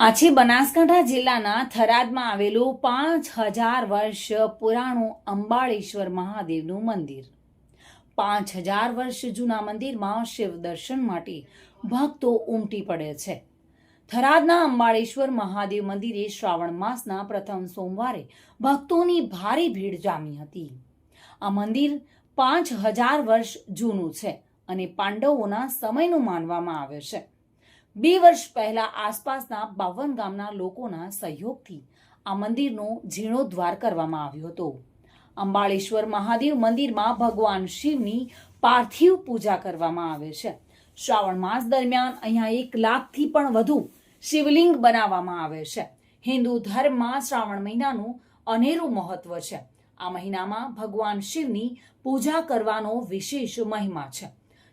આ છે બનાસકાંઠા જિલ્લાના થરાદમાં આવેલું પાંચ હજાર વર્ષ પુરાણું અંબાળેશ્વર મહાદેવનું મંદિર. પાંચ હજાર વર્ષ જૂના મંદિરમાં શિવ દર્શન માટે ભક્તો ઉમટી પડે છે. થરાદના અંબાળેશ્વર મહાદેવ મંદિરે શ્રાવણ માસના પ્રથમ સોમવારે ભક્તોની ભારે ભીડ જામી હતી. આ મંદિર પાંચ હજાર વર્ષ જૂનું છે અને પાંડવોના સમયનું માનવામાં આવે છે. બે વર્ષ પહેલા આસપાસના બાવન ગામના લોકોના સહયોગથી આ મંદિરનો જીર્ણોદ્ધાર કરવામાં આવ્યો હતો. અંબાળેશ્વર મહાદેવ મંદિરમાં ભગવાન શિવની પાર્થિવ પૂજા કરવામાં આવે છે. શ્રાવણ માસ દરમિયાન અહીંયા એક લાખથી પણ વધુ શિવલિંગ બનાવવામાં આવે છે. હિન્દુ ધર્મમાં શ્રાવણ મહિનાનું અનેરું મહત્વ છે. આ મહિનામાં ભગવાન શિવની પૂજા કરવાનો વિશેષ મહિમા છે.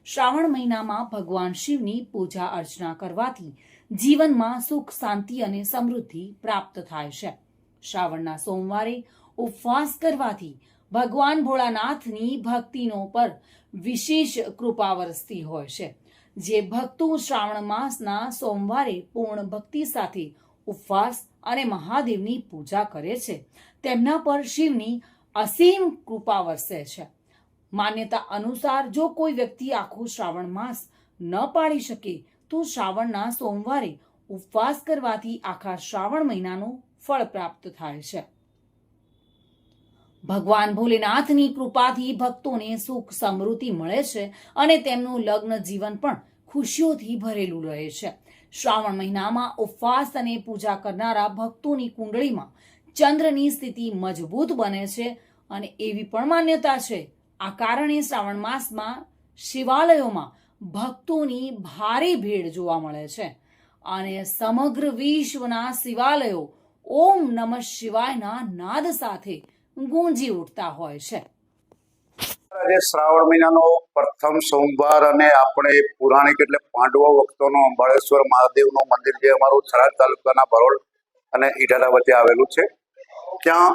શ્રાવણ મહિનામાં ભગવાન શિવની પૂજા અર્ચના કરવાથી જીવનમાં સુખ, શાંતિ અને સમૃદ્ધિ પ્રાપ્ત થાય છે. શ્રાવણના સોમવારે ઉપવાસ કરવાથી ભગવાન ભોળાનાથની ભક્તિનો પર વિશેષ કૃપા વરસતી હોય છે. જે ભક્તો શ્રાવણ માસના સોમવારે પૂર્ણ ભક્તિ સાથે ઉપવાસ અને મહાદેવની પૂજા કરે છે, તેમના પર શિવની અસીમ કૃપા વરસે છે. માન્યતા અનુસાર જો કોઈ વ્યક્તિ આખું શ્રાવણ માસ ન પાળી શકે, તો શ્રાવણના સોમવારે ઉપવાસ કરવાથી આખા શ્રાવણ મહિનાનું ફળ પ્રાપ્ત થાય છે. ભગવાન ભોલેનાથની કૃપાથી ભક્તોને સુખ સમૃદ્ધિ મળે છે અને તેમનું લગ્ન જીવન પણ ખુશીઓથી ભરેલું રહે છે. શ્રાવણ મહિનામાં ઉપવાસ અને પૂજા કરનારા ભક્તોની કુંડળીમાં ચંદ્રની સ્થિતિ મજબૂત બને છે અને એવી પણ માન્યતા છે આ કારણે શ્રાવણ માસમાં શિવાલયોમાં ભક્તોની ભારે ભીડ જોવા મળે છે. અને સમગ્ર વિશ્વના શિવાલયો ઓમ નમઃ શિવાયના નાદ સાથે ગુંજી ઉઠતા હોય છે. આજે શ્રાવણ મહિનાનો પ્રથમ સોમવાર અને આપણે પુરાણિક એટલે પાંડવો વખતોનો અંબાળેશ્વર મહાદેવનું મંદિર જે અમારું થરાદ તાલુકાના બરોડ અને ઈટાડા વચ્ચે આવેલું છે. ત્યાં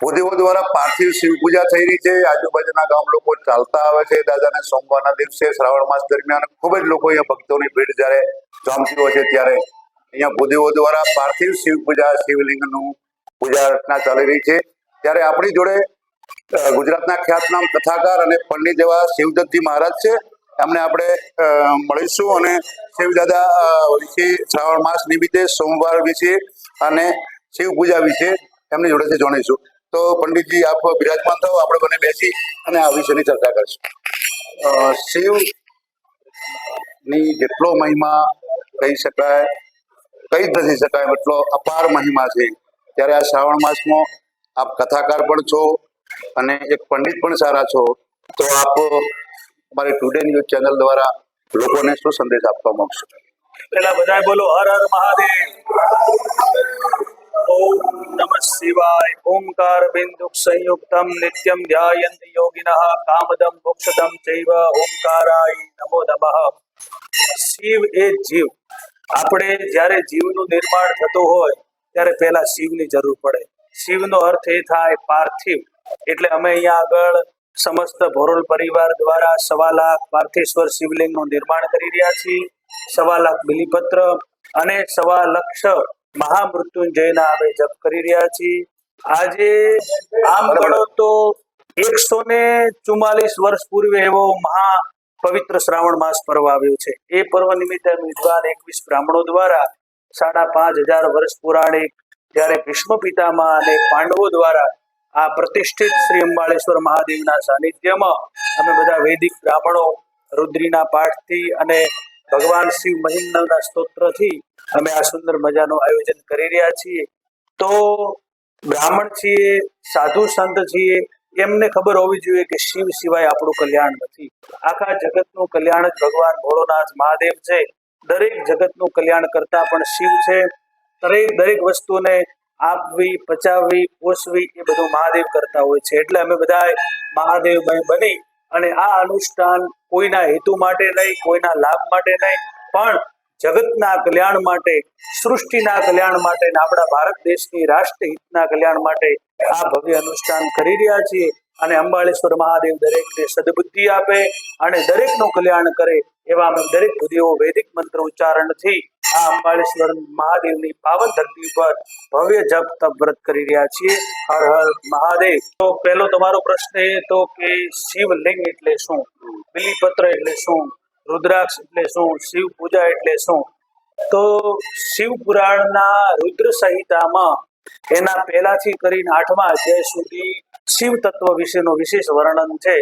ભૂદેવો દ્વારા પાર્થિવ શિવ પૂજા થઈ રહી છે. આજુબાજુના ગામ લોકો ચાલતા આવે છે. દાદાને સોમવારના દિવસે શ્રાવણ માસ દરમિયાન ખૂબ જ લોકો અહીંયા ભક્તોની ભીડ જ્યારે જામતી હોય છે ત્યારે અહીંયા ભૂદેવો દ્વારા પાર્થિવ શિવ પૂજા, શિવલિંગનું પૂજા અર્ચના ચાલી રહી છે. ત્યારે આપણી જોડે ગુજરાતના ખ્યાતનામ કથાકાર અને પંડિત એવા શિવદત્તજી મહારાજ છે. એમને આપણે મળીશું અને શિવદાદા વિશે શ્રાવણ માસ નિમિત્તે સોમવાર વિશે અને શિવ પૂજા વિશે એમની જોડેથી જાણીશું. તો પંડિતજી, આપ બિરાજમાન થાઓ, આપણે બંને બેસી અને આ વિષયની ચર્ચા કરીશું. શિવની જેટલો મહિમા કહી શકાય, કહી નથી શકાય, એટલો અપાર મહિમા છે. ત્યારે આ શ્રાવણ માસમાં આપ કથાકાર પણ છો અને એક પંડિત પણ સારા છો. તો આપ અમારી ટુડે ન્યૂઝ ચેનલ દ્વારા લોકોને શું સંદેશ આપવા માંગશો? પેલા બધા બોલો, હર હર મહાદેવ. ઓમ શિવની જરૂર પડે શિવનો અર્થ એ થાય પાર્થિવ એટલે અમે અહીંયા આગળ સમસ્ત ભોરોલ પરિવાર દ્વારા સવા લાખ પાર્થેશ્વર શિવલિંગનું નિર્માણ કરી રહ્યા છીએ સવા લાખ બિલીપત્ર અને સવા લક્ષ મહામૃત્યુંજયના અમે જપ કરી રહ્યા છીએ. આજે આમ ગણો તો એકસો ને ચુમ્માલીસ વર્ષ પૂર્વે એવો મહા પવિત્ર શ્રાવણ માસ પર્વ આવ્યો છે. એ પર્વ નિમિત્તે વિદ્વાન એકવીસ બ્રાહ્મણો દ્વારા સાડા પાંચ હજાર વર્ષ પુરાણિક જ્યારે ભીષ્મ પિતામહ અને પાંડવો દ્વારા આ પ્રતિષ્ઠિત શ્રી અંબાળેશ્વર મહાદેવના સાનિધ્યમાં અમે બધા વૈદિક બ્રાહ્મણો રુદ્રીના પાઠથી અને ભગવાન શિવ મહિમ્નના સ્તોત્રથી અમે આ સુંદર મજાનું આયોજન કરી રહ્યા છીએ. તો બ્રાહ્મણ છીએ, સાધુ સંત છીએ, એમને ખબર હોવી જોઈએ કે શિવ સિવાય આપણું કલ્યાણ નથી. આખા જગતનું કલ્યાણ જ ભગવાન ભોળોનાથ મહાદેવ છે. દરેક જગતનું કલ્યાણ કરતા પણ શિવ છે. દરેક દરેક વસ્તુને આપવી, પચાવવી, પોષવી એ બધું મહાદેવ કરતા હોય છે. એટલે અમે બધા મહાદેવ બની અને આ અનુષ્ઠાન કોઈના હેતુ માટે નહીં, કોઈના લાભ માટે નહીં, પણ જગતના કલ્યાણ માટે, સૃષ્ટિના કલ્યાણ માટે આપણા ભારત દેશની રાષ્ટ્ર કલ્યાણ માટે આ ભવ્ય અનુષ્ઠાન કરી રહ્યા છીએ અને અંબાળેશ્વર મહાદેવ દરેકને સદબુદ્ધિ આપે અને દરેકનું કલ્યાણ કરે એવા દરેક બુદ્ધિઓ વૈદિક મંત્ર ઉચ્ચારણથી આ અંબાળેશ્વર મહાદેવની પાવન ધરતી પર ભવ્ય જપ તપ વ્રત કરી રહ્યા છીએ. હર હર મહાદેવ. તો પહેલો તમારો પ્રશ્ન એ હતો કે શિવલિંગ એટલે શું? બિલીપત્ર એટલે શું? રુદ્રાક્ષ એટલે શું? શિવ પૂજા એટલે શું? તો શિવ પુરાણના રુદ્ર સંહિતામાં એના પહેલાથી કરીને આઠમા અધ્યાય સુધી શિવ તત્વ વિશેનો વિશેષ વર્ણન છે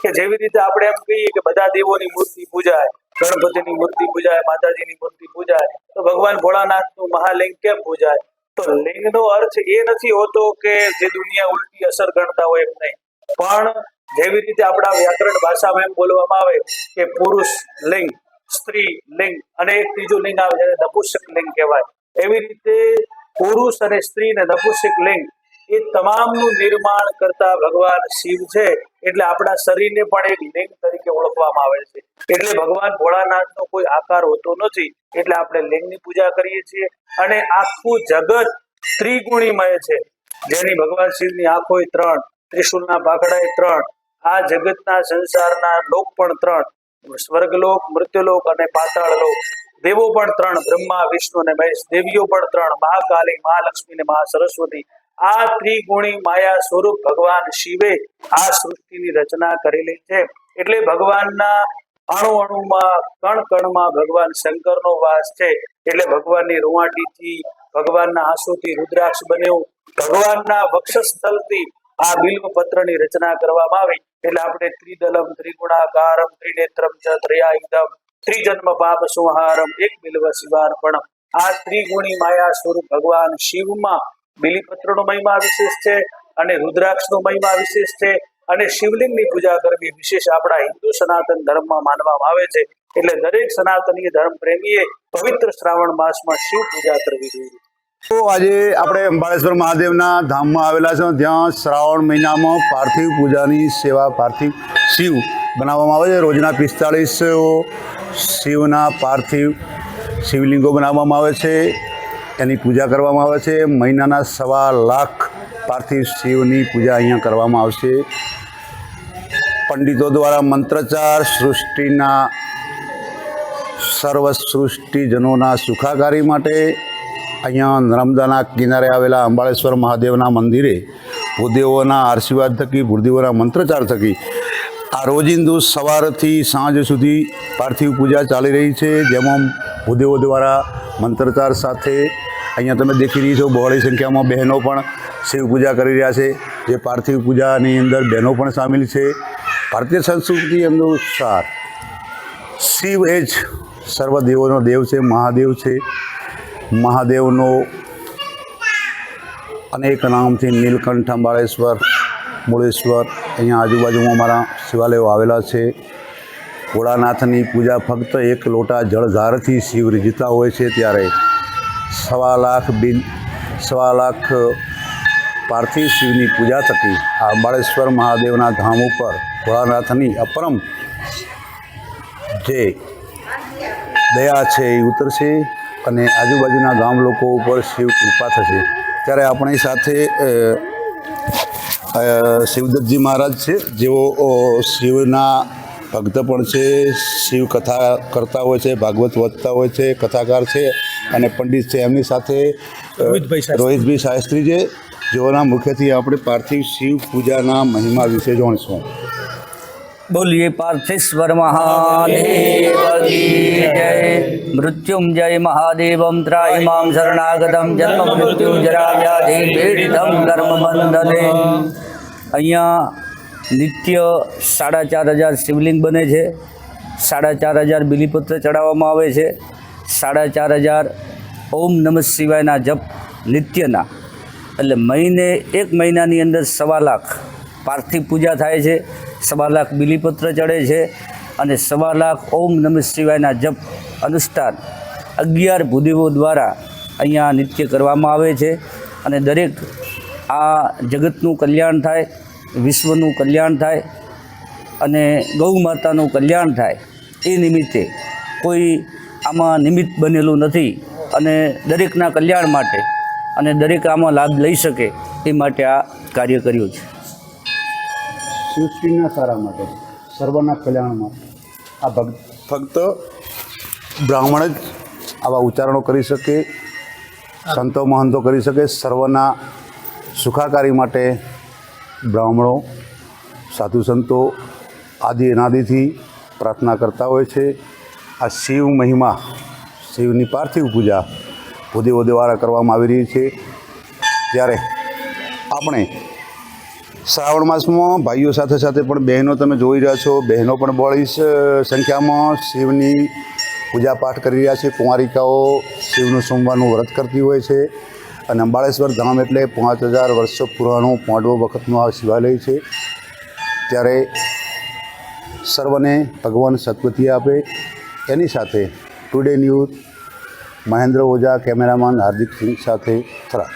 કે જેવી રીતે આપણે એમ કહીએ કે બધા દેવોની મૂર્તિ પૂજાય, ગણપતિની મૂર્તિ પૂજાય, માતાજીની મૂર્તિ પૂજાય, તો ભગવાન ભોળાનાથનું મહાલિંગ કેમ પૂજાય? તો લિંગનો અર્થ એ નથી હોતો કે જે દુનિયા ઉલટી અસર ગણતા હોય એમ નહીં. પણ જેવી રીતે આપણા વ્યાકરણ ભાષામાં એમ બોલવામાં આવે કે પુરુષ લિંગ, સ્ત્રી લિંગ અને એક ત્રીજું લિંગ આવે જેને નપુંસક લિંગ કહેવાય. એવી રીતે પુરુષ અને સ્ત્રી ને નપુંસક લિંગ એ તમામનું નિર્માણ કરતા ભગવાન શિવ છે એટલે આપણા શરીરને પણ એક લિંગ તરીકે ઓળખવામાં આવે છે. એટલે ભગવાન ભોળાનાથનો કોઈ આકાર હોતો નથી એટલે આપણે લિંગની પૂજા કરીએ છીએ અને આખું જગત ત્રિગુણીમય છે. જેની ભગવાન શિવની આંખો ત્રણ ત્રિશુલના પાકડા ત્રણ આ જગતના સંસારના લોક પણ ત્રણ. સ્વર્ગલોક, મૃત્યુલોક અને પાતાળલોક. દેવો પણ ત્રણ, બ્રહ્મા, વિષ્ણુ અને મહેશ. દેવીઓ પણ ત્રણ, મહાકાલી, મહાલક્ષ્મી અને મહા સરસ્વતી આ ત્રિગુણી માયા સ્વરૂપ ભગવાન શિવે આ સૃષ્ટિની રચના કરેલી છે. એટલે ભગવાનના અણુ અણુમાં કણ કણમાં ભગવાન શંકરનો વાસ છે. એટલે ભગવાનની રૂવાટીથી, ભગવાનના આંસુથી રુદ્રાક્ષ બન્યું. ભગવાનના વક્ષસ્થળથી આ બિલ્વ પત્રની રચના કરવામાં આવી. એટલે આપણે ત્રિદલમ, ત્રિગુણાકારમ, ત્રિનેત્રમ ચ ત્રયાયુધમ ત્રિજન્મ, પાપ, સંહારમ, એક બિલ્વ શિવાર્પણમ. આ ત્રિગુણી માયા સ્વરૂપ ભગવાન શિવમાં બિલીપત્રનો મહિમા વિશેષ છે અને રુદ્રાક્ષનો મહિમા વિશેષ છે અને શિવલિંગની પૂજા કરવી વિશેષ આપણા હિન્દુ સનાતન ધર્મમાં માનવામાં આવે છે. એટલે દરેક સનાતનીય ધર્મ પ્રેમીએ પવિત્ર શ્રાવણ માસમાં શિવ પૂજા કરવી જોઈએ. તો આજે આપણે અંબાળેશ્વર મહાદેવના ધામમાં આવેલા છે. ત્યાં શ્રાવણ મહિનામાં પાર્થિવ પૂજાની સેવા પાર્થિવ શિવ બનાવવામાં આવે છે. રોજના પિસ્તાળીસ શિવના પાર્થિવ શિવલિંગો બનાવવામાં આવે છે. એની પૂજા કરવામાં આવે છે. મહિનાના સવા લાખ પાર્થિવ શિવની પૂજા અહીંયા કરવામાં આવશે. પંડિતો દ્વારા મંત્રચાર સૃષ્ટિના સર્વ સૃષ્ટિજનોના સુખાકારી માટે અહીંયા નર્મદાના કિનારે આવેલા અંબાળેશ્વર મહાદેવના મંદિરે ભૂદેવોના આશીર્વાદ થકી, ભૂદેવોના મંત્રચાર થકી આ રોજિંદુ સવારથી સાંજ સુધી પાર્થિવ પૂજા ચાલી રહી છે. જેમાં ભૂદેવો દ્વારા મંત્રચાર સાથે અહીંયા તમે દેખી રહી છો બહોળી સંખ્યામાં બહેનો પણ શિવ પૂજા કરી રહ્યા છે. જે પાર્થિવ પૂજાની અંદર બહેનો પણ સામેલ છે. ભારતીય સંસ્કૃતિ અનુસાર શિવ એ જ સર્વ દેવોનો દેવ છે, મહાદેવ છે. મહાદેવનો અનેક નામથી નીલકંઠ અંબાળેશ્વર મુળેશ્વર અહીંયા આજુબાજુમાં અમારા શિવાલયો આવેલા છે. ભોળાનાથની પૂજા ફક્ત એક લોટા જળધારથી શિવ રીજતા હોય છે ત્યારે સવા લાખ બિન, સવા લાખ પાર્થિવ શિવની પૂજા થકી આ અંબાળેશ્વર મહાદેવના ધામ ઉપર ભોળાનાથની અપરમ જે દયા છે એ ઉતરશે. અને આજુબાજુના ગામ લોકો ઉપર શિવ કૃપા થશે. ત્યારે આપણી સાથે શિવદત્તજી મહારાજ છે. જેઓ શિવના ભક્ત પણ છે શિવ કથા કરતા હોય છે ભાગવત વધતા હોય છે કથાકાર છે અને પંડિત છે. એમની સાથે. રોહિતભાઈ શાસ્ત્રી. છે. જેઓના મુખ્યથી આપણે પાર્થિવ શિવ પૂજાના મહિમા વિશે જાણીશું. બોલીએ પાર્થેશ્વર મહાદેવ મૃત્યુંજય મહાદેવમ ત્રાહિમામ શરણાગતમ, જન્મ મૃત્યુ જરા વ્યાધિ પીડિતમ કર્મ બંધને અહીંયા નિત્ય સાડા ચાર હજાર શિવલિંગ બને છે. સાડા ચાર હજાર બિલીપત્ર ચડાવવામાં આવે છે. સાડા ચાર હજાર ઓમ નમઃ શિવાયના જપ નિત્યના. એટલે મહિને એક મહિનાની અંદર સવા લાખ પાર્થિવ પૂજા થાય છે, સવા લાખ બિલીપત્ર ચડે છે અને સવા લાખ ઓમ નમઃ શિવાયના જપ અનુષ્ઠાન અગિયાર ભૂદેવો દ્વારા અહીંયા નિત્ય કરવામાં આવે છે અને દરેક આ જગતનું કલ્યાણ થાય, વિશ્વનું કલ્યાણ થાય અને ગૌ માતાનું કલ્યાણ થાય એ નિમિત્તે કોઈ આમાં નિમિત્ત બનેલું નથી અને દરેકના કલ્યાણ માટે અને દરેક આમાં લાભ લઈ શકે એ માટે આ કાર્ય કર્યું છે. સૃષ્ટિના સારા માટે, સર્વના કલ્યાણ માટે આ ભક્ત ફક્ત બ્રાહ્મણ જ આવા ઉચ્ચારણો કરી શકે, સંતો મહંતો કરી શકે, સર્વના સુખાકારી માટે બ્રાહ્મણો, સાધુ સંતો આદિ અનાદિથી પ્રાર્થના કરતા હોય છે. આ શિવ મહિમા, શિવની પાર્થિવ પૂજા ભૂદેવો દ્વારા કરવામાં આવી રહી છે. ત્યારે આપણે શ્રાવણ માસમાં ભાઈઓ સાથે સાથે પણ બહેનો તમે જોઈ રહ્યા છો. બહેનો પણ બહોળી સંખ્યામાં શિવની પૂજા પાઠ કરી રહ્યા છે. કુંવારિકાઓ શિવનું સોમવારનું વ્રત કરતી હોય છે અને અંબાળેશ્વર ધામ એટલે પાંચ હજાર વર્ષો પુરાણું પાંડવો વખતનું આ શિવાલય છે. ત્યારે સર્વને ભગવાન સદગતિ આપે. એની સાથે ટુડે ન્યૂઝ મહેન્દ્ર ઓઝા કેમેરામાન હાર્દિક સિંહ સાથે થરા